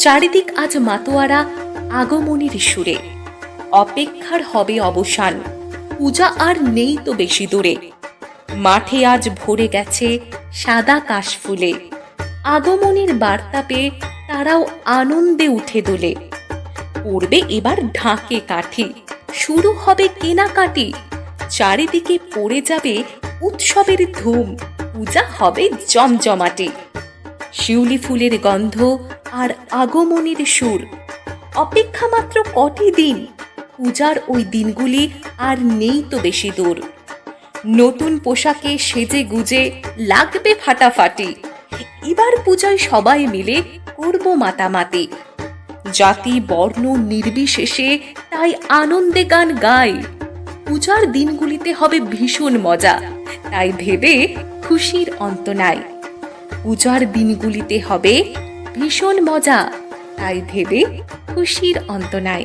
চারিদিক আজ মাতোয়ারা আগমনীর সুরে। অপেক্ষার হবে অবসান। পূজা আর নেই তো বেশি দূরে। মাঠে আজ ভরে গেছে সাদা কাশফুলে। আগমনীর বার্তা পেয়ে তারাও আনন্দে উঠে দোলে। পড়বে এবার ঢাকে কাঠি। শুরু হবে কেনাকাটি। চারিদিকে পড়ে যাবে উৎসবের ধুম। পূজা হবে জমজমাটি। শিউলি ফুলের গন্ধ আর আগমনীর সুর। অপেক্ষা মাত্র কটি দিন। পূজার ওই দিনগুলি আর নেই তো বেশি দূর। নতুন পোশাকে সেজে গুজে লাগবে ফাটাফাটি। এবার পূজায় সবাই মিলে করব মাতামাতি। জাতি, বর্ণ নির্বিশেষে তাই আনন্দে গান গাই। পূজার দিনগুলিতে হবে ভীষণ মজা। তাই ভেবে খুশির অন্ত নাই। পূজার দিনগুলিতে হবে ভীষণ মজা তাই ভেবে খুশির অন্ত নাই।